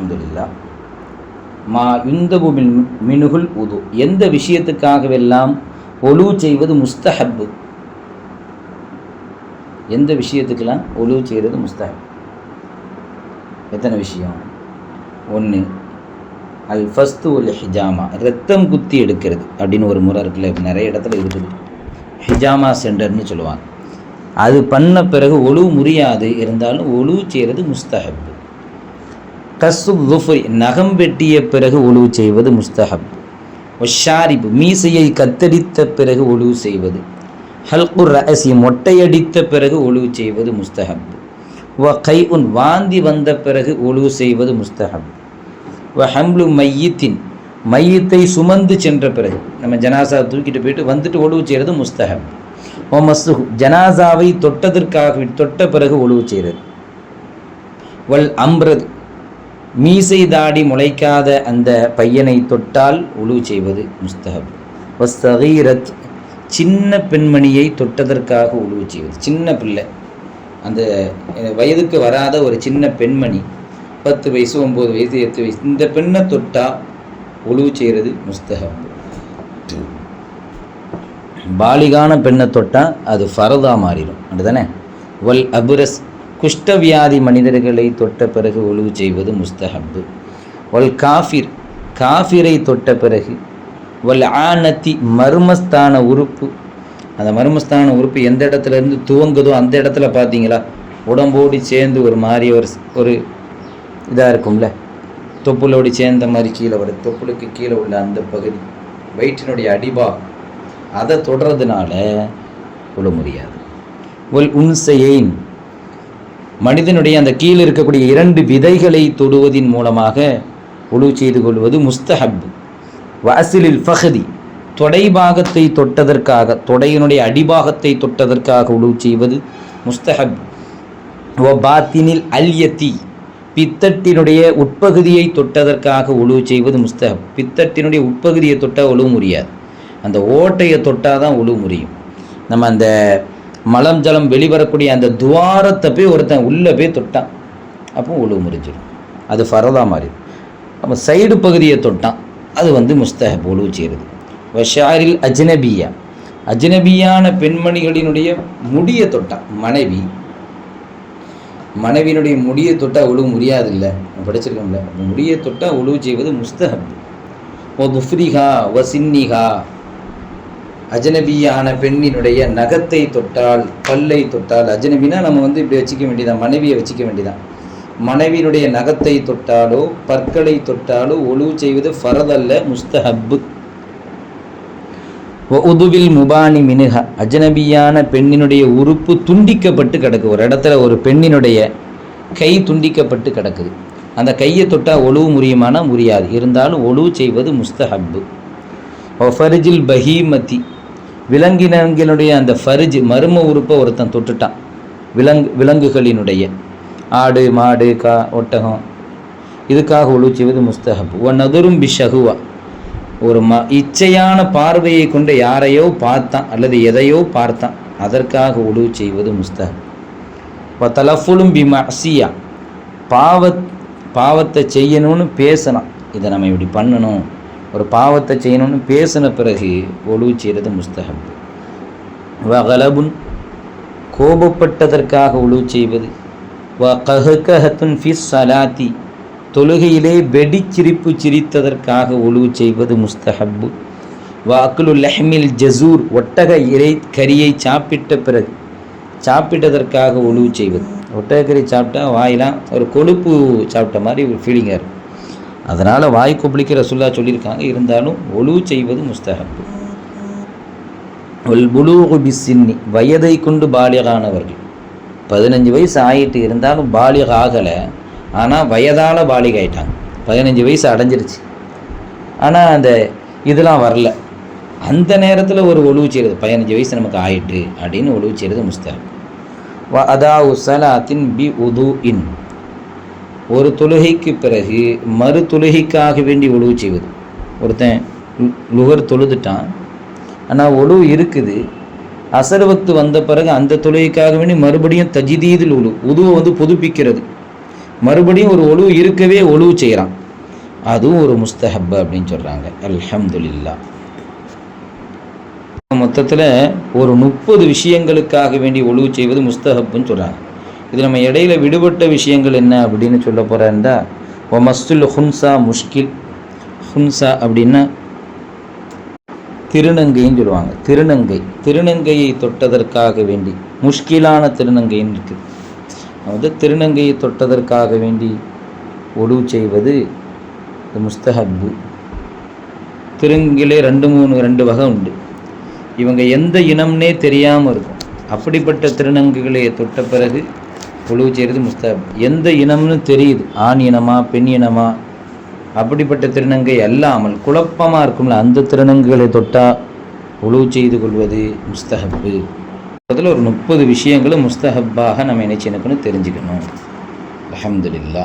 அலமதுல்லா மா யுந்தபு மின் மினுகுல் உது. எந்த விஷயத்துக்காகவெல்லாம் ஒலு செய்வது முஸ்தஹப்பு? எந்த விஷயத்துக்கெல்லாம் ஒலு செய்கிறது முஸ்தஹப்? எத்தனை விஷயம்? ஒன்று அல் ஃபஸ்து உல் ஹிஜாமா ரத்தம் குத்தி எடுக்கிறது அப்படின்னு ஒரு முறை இருக்குல்ல நிறைய இடத்துல இருக்குது. ஹிஜாமா சென்டர்னு சொல்லுவாங்க. அது பண்ண பிறகு ஒழு முறியாது இருந்தாலும் ஒழு செய்கிறது முஸ்தஹப் கசு துஃபுரி நகம் வெட்டிய பிறகு ஒழுவு செய்வது முஸ்தஹப். ஒஷாரிபு மீசையை கத்தடித்த பிறகு ஒழுவு செய்வது. ஹல்குர் ரகசி மொட்டையடித்த பிறகு ஒழுவு செய்வது முஸ்தஹப். வ கை உன் வாந்தி வந்த பிறகு ஒழுவு செய்வது முஸ்தஹப். வ ஹம்லு மையத்தின் மையத்தை சுமந்து சென்ற பிறகு நம்ம ஜனாசா தூக்கிட்டு போயிட்டு வந்துட்டு ஒழுவு செய்கிறது முஸ்தஹப். ஓ மஸ்ஸுஹு ஜனாசாவை தொட்டதற்காக தொட்ட பிறகு ஒழுவு செய்கிறது வல் அம்ரது மீசை தாடி முளைக்காத அந்த பையனை தொட்டால் உழுவு செய்வது முஸ்தஹப். வஸ்தகீரத் சின்ன பெண்மணியை தொட்டதற்காக உழுவு செய்வது. சின்ன பிள்ளை. அந்த வயதுக்கு வராத ஒரு சின்ன பெண்மணி பத்து வயசு ஒம்பது வயசு எட்டு வயசு இந்த பெண்ணை தொட்டால் உழுவு செய்கிறது முஸ்தகம் பாலிகான பெண்ணை தொட்டால் அது ஃபரதா மாறிடும். அப்படிதானே வல் அபுரஸ் குஷ்டவியாதி மனிதர்களை தொட்ட பிறகு ஒழுவு செய்வது முஸ்தஹப்பு. வல் காஃபிர் காஃபிரை தொட்ட பிறகு வல் ஆனத்தி மர்மஸ்தான உறுப்பு. அந்த மர்மஸ்தான உறுப்பு எந்த இடத்துல இருந்து துவங்குதோ அந்த இடத்துல பார்த்தீங்களா? உடம்போடு சேர்ந்து ஒரு மாதிரி ஒரு ஒரு இதாக இருக்கும்ல. தொப்புளோடு சேர்ந்த மாதிரி கீழே வரும் தொப்புளுக்கு கீழே உள்ள அந்த பகுதி வயிற்றினுடைய அடிபா அதை தொடர்றதுனால கொள்ள முடியாது. ஒல் உன்சையின் மனிதனுடைய அந்த கீழே இருக்கக்கூடிய இரண்டு விதைகளை தொடுவதின் மூலமாக உழு செய்து கொள்வது முஸ்தஹப். வாசிலில் ஃபஹதி தொடை பாகத்தை தொட்டதற்காக தொடையினுடைய அடிபாகத்தை தொட்டதற்காக உழு செய்வது முஸ்தஹப். வ பாத்தினில் அல்யத்தி பித்தட்டினுடைய உட்பகுதியை தொட்டதற்காக உழுவு செய்வது முஸ்தஹப். பித்தட்டினுடைய உட்பகுதியை தொட்டால் உழுவு முடியாது. அந்த ஓட்டையை தொட்டால் தான் உழுவு முடியும். நம்ம அந்த மலம் ஜலம் வெளிவரக்கூடிய அந்த துவாரத்தை போய் ஒருத்தன் உள்ளே போய் தொட்டான். அப்போ உழுவு முறிஞ்சிடும். அது ஃபரதா மாறிடும் அப்போ சைடு பகுதியை தொட்டான். அது வந்து முஸ்தஹப் உழுவு செய்கிறது. வஷாரில் அஜ்னபியா. அஜ்னபியான பெண்மணிகளினுடைய முடியை தொட்டான். மனைவி. மனைவியினுடைய முடியை தொட்டால் உழுவு முடியாது இல்லை படிச்சிருக்கோம்ல. முடியை தொட்டால் உழுவு செய்வது முஸ்தஹப். ஓ துஃப்ரிஹா ஓ சின்னிஹா. அஜனபியான பெண்ணினுடைய நகத்தை தொட்டால் பல்லை தொட்டால் அஜனபினா நம்ம வந்து இப்படி வச்சுக்க வேண்டியதான் மனைவியை வச்சுக்க வேண்டியதான் மனைவியினுடைய நகத்தை தொட்டாலோ பற்களை தொட்டாலோ ஒழுவு செய்வது ஃபரதல்ல முஸ்தஹப்பு. உதுவில் முபானி மினுக அஜனபியான பெண்ணினுடைய உறுப்பு துண்டிக்கப்பட்டு கிடக்கு. ஒரு இடத்துல ஒரு பெண்ணினுடைய கை துண்டிக்கப்பட்டு கிடக்குது. அந்த கையை தொட்டால் ஒழுவு முறியுமானால் முறியாது. இருந்தாலும் ஒழுவு செய்வது முஸ்தஹப்பு. ஒஃபரிஜில் பஹீமதி. விலங்கினங்களுடைய அந்த ஃபரிஜ் மர்ம உறுப்பை ஒருத்தன் தொட்டுட்டான். விலங்கு விலங்குகளினுடைய. ஆடு மாடு கா ஒட்டகம். இதுக்காக ஒழு செய்வது முஸ்தஹப். அதுரும் பிஷகுவா ஒரு ம இச்சையான பார்வையை கொண்டு யாரையோ பார்த்தான் அல்லது எதையோ பார்த்தான். அதற்காக உழு செய்வது முஸ்தகம் இப்போ தலஃபுலும் பி மசியா பாவத் பாவத்தை செய்யணும்னு பேசலாம் இதை நம்ம இப்படி பண்ணணும். ஒரு பாவத்தை செய்யணும்னு பேசின பிறகு ஒழு செய்கிறது முஸ்தஹப். வகலபுன் கோபப்பட்டதற்காக உழு செய்வது. வ கஹகஹத்துன் ஃபிஸ் சலாத்தி தொழுகையிலே வெடிச்சிரிப்பு சிரித்ததற்காக உழு செய்வது முஸ்தஹப்பு. வாக்குலு லஹ்மில் ஜசூர் ஒட்டக இறை கறியை சாப்பிட்ட பிறகு சாப்பிட்டதற்காக உழு செய்வது. ஒட்டகக்கறி சாப்பிட்டா வாயெல்லாம் ஒரு கொழுப்பு சாப்பிட்ட மாதிரி ஒரு ஃபீலிங்காக இருக்கும். அதனால் வாய் கொப்பளிக்க ரசுல்லா சொல்லியிருக்காங்க. இருந்தாலும் ஒழு செய்வது முஸ்தகப்பு ஒல் புலூகு பிஸ்ஸின்னி வயதை கொண்டு பாலிகானவர்கள். பதினஞ்சு வயசு ஆகிட்டு இருந்தாலும் பாலிக ஆகலை. ஆனால் வயதால் பாலிக ஆயிட்டாங்க. பதினஞ்சு வயசு அடைஞ்சிருச்சு. ஆனால் அந்த இதெல்லாம் வரல. அந்த நேரத்தில் ஒரு ஒழுவு செய்கிறது பதினஞ்சு வயசு நமக்கு ஆயிட்டு அப்படின்னு ஒழுவு செய்கிறது முஸ்தகம் வ அதா உசலாத்தின் பி உது இன் ஒரு தொழுகைக்கு பிறகு மறு தொழுகைக்காக வேண்டி ஒழுவு செய்வது. ஒருத்தன் லுகர் தொழுதுட்டான். ஆனால் ஒழுவு இருக்குது. அசர் வக்து வந்த பிறகு அந்த தொழுகைக்காக வேண்டி மறுபடியும் தஜிதீதில் உழு உதுவை வந்து புதுப்பிக்கிறது. மறுபடியும் ஒரு ஒழுவு இருக்கவே ஒழுவு செய்கிறான் அதுவும் ஒரு முஸ்தஹப் அப்படின்னு சொல்கிறாங்க அல்ஹம்துலில்லா. மொத்தத்தில் ஒரு முப்பது விஷயங்களுக்காக வேண்டி ஒழுவு செய்வது முஸ்தஹப்னு சொல்கிறாங்க இது நம்ம இடையில விடுபட்ட விஷயங்கள் என்ன அப்படின்னு சொல்ல போகிறா ஒ மஸ்துல் ஹுன்சா முஷ்கில். ஹுன்சா அப்படின்னா திருநங்கைன்னு சொல்லுவாங்க. திருநங்கை. திருநங்கையை தொட்டதற்காக வேண்டி. முஷ்கிலான திருநங்கைன்னு இருக்குது வந்து திருநங்கையை தொட்டதற்காக வேண்டி ஒடுவு செய்வது முஸ்தஹபு முஸ்தஹப்பு. திருங்கிலே ரெண்டு மூணு ரெண்டு வகை உண்டு. இவங்க எந்த இனம்னே தெரியாமல் இருக்கும். அப்படிப்பட்ட திருநங்கைகளை தொட்ட பிறகு ஒழுவு செய்கிறது முஸ்தாப். எந்த இனம்னு தெரியுது. ஆண் இனமா பெண் இனமா? அப்படிப்பட்ட திருநங்கை அல்லாமல் குழப்பமாக இருக்கும்ல. அந்த திருநங்குகளை தொட்டால் உழவு செய்து கொள்வது முஸ்தஹப்பு. அதில் ஒரு முப்பது விஷயங்களும் முஸ்தஹப்பாக நம்ம நினைச்சு எனக்குன்னு தெரிஞ்சுக்கணும். அஹமதுல்லா